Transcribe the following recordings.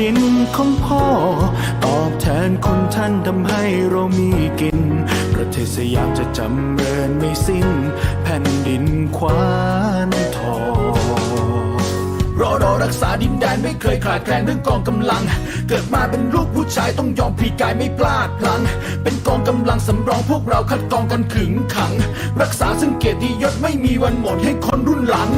ดินของพ่อ ตอบแทนคุณท่านทำให้เรามีกิน ประเทศสยามจะจำเริญไม่สิ้น แผ่นดินควานทองรอรอรักษาดินแดนไม่เคยขาดแคลนเรื่องกองกำลัง เกิดมาเป็นลูกผู้ชายต้องยอมพลีกายไม่พลาดพลัง เป็นกองกำลังสำรองพวกเราคัดกรองกันขึงขัง รักษาซึ่งเกียรติยศไม่มีวันหมดให้คนรุ่นหลัง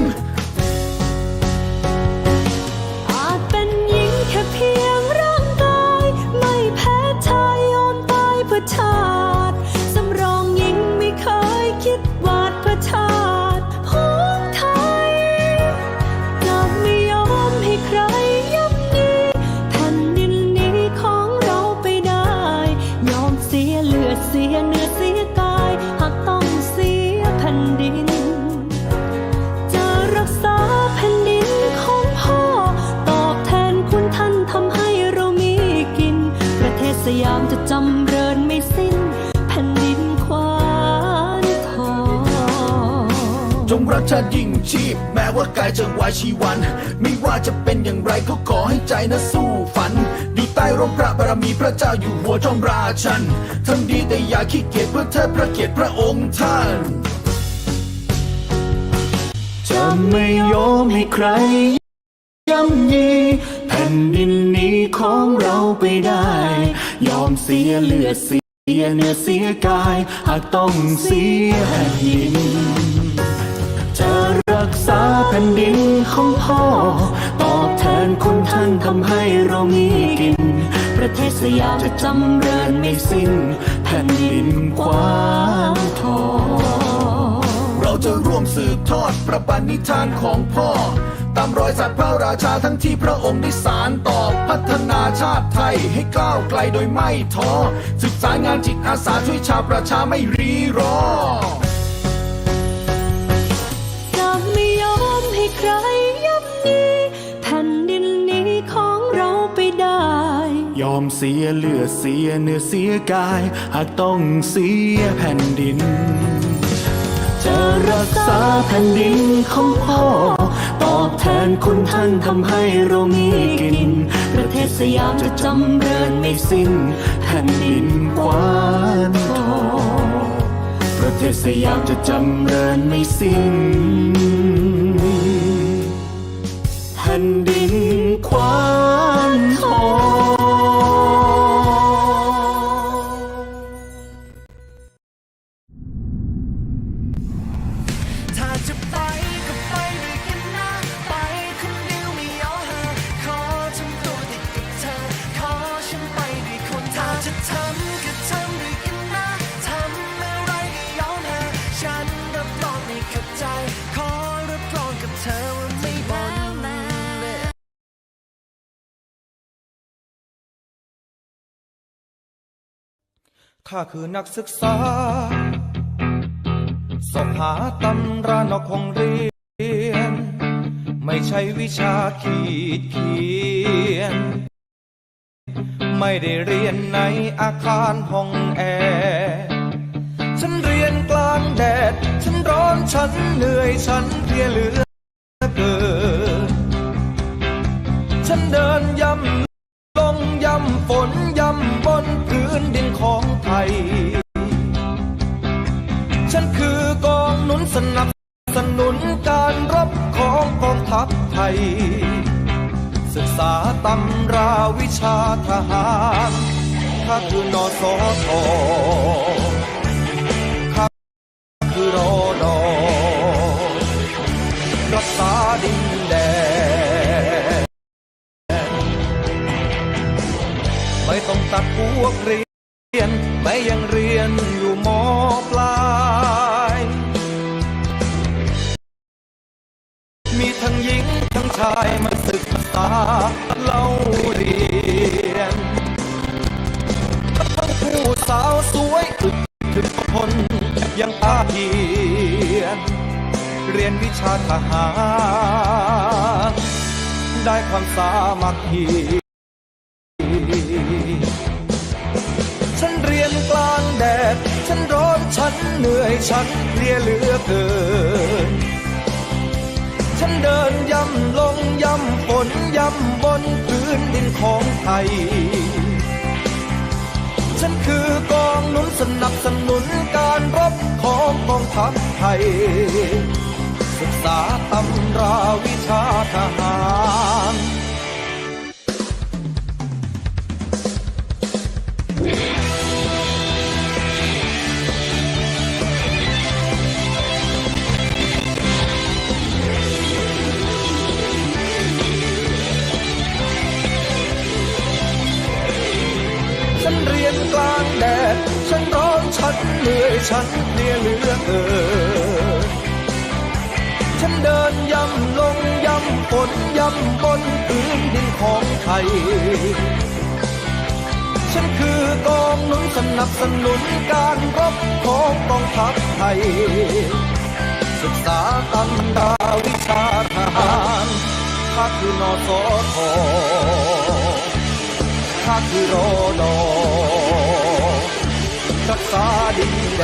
ยามจะจำเริญไม่สิ้นแผ่นดินควานทองจงรักชาติยิ่งชีพ แม้ว่ากายจะวายชีวัน ไม่ว่าจะเป็นอย่างไรก็ขอให้ใจนะสู้ฝัน อยู่ใต้ร่มพระบารมีพระเจ้าอยู่หัวจอมราชันทำดีแต่อย่าขี้เกียจเพื่อเทิดพระเกียรติพระองค์ท่านจะไม่ยอมให้ใครย่ำยีแผ่นดินนี้ของเราไปได้ ยอมเสียเลือดเสียเนื้อเสียกาย หากต้องเสียแผ่นดิน จะรักษาแผ่นดินของพ่อ ตอบแทนคุณท่านทำให้เรามีกิน ประเทศสยามจะจำเริญไม่สิ้น แผ่นดินกว้างทอง จะร่วมสืบทอดประปันนิทานของพ่อ ตามรอยสัตว์พระราชาทั้งที่พระองค์ได้สารต่อพัฒนาชาติไทยให้ก้าวไกลโดยไม่ท้อศึกษางานจิตอาสาช่วยชาวประชาไม่รีรอจะไม่ยอมให้ใครย่ำยีแผ่นดินนี้ของเราไปได้ ยอมเสียเลือดเสียเนื้อเสียกาย หากต้องเสียแผ่นดิน รักษาแผ่นดินของพ่อ ตอบแทนคุณท่านทำให้เรามีกิน ประเทศสยามจะจำเริญไม่สิ้น แผ่นดินกว้านทองประเทศสยามจะจำเริญไม่สิ้นแผ่นดิน ข้าคือนักศึกษา สอบหาตำรานอกห้องเรียน ไม่ใช่วิชาขีดเขียน ไม่ได้เรียนในอาคารห้องแอร์ฉันเรียนกลางแดด ฉันร้อนฉันเหนื่อยฉันเพลียเหลือเกิน ฉันเดินย่ำลงย่ำฝนยำบนพื้นดินของไทย ฉันคือกองหนุนสนับสนุนการรบของกองทัพไทย ศึกษาตำราวิชาทหารข้าคือนอสอทอ รียนไม่ยังเรียนอยู่มปลาย มีทั้งหญิงทั้งชายมาศึกษาเล่าเรียน ทั้งผู้สาวสวยอึดถึงคนยังอาเพียน เรียนวิชาทหาร ได้ความสามัคคี เหนื่อยฉันเพลียเหลือเกิน ฉันเดินย่ำลงย่ำฝนย่ำบนพื้นดินของไทย ฉันคือกองหนุนสนับสนุนการรบของกองทัพไทย ฉันเพลียเหลือเกินฉันเดินย่ำลงย่ำฝนย่ำบนพื้นดินของไทย ฉันคือกองหนุนสนับสนุนการรบของกองทัพไทย ศึกษาตำราวิชาทหารข้าคือนอสอทอข้าคือรอดอ รักษาดินแด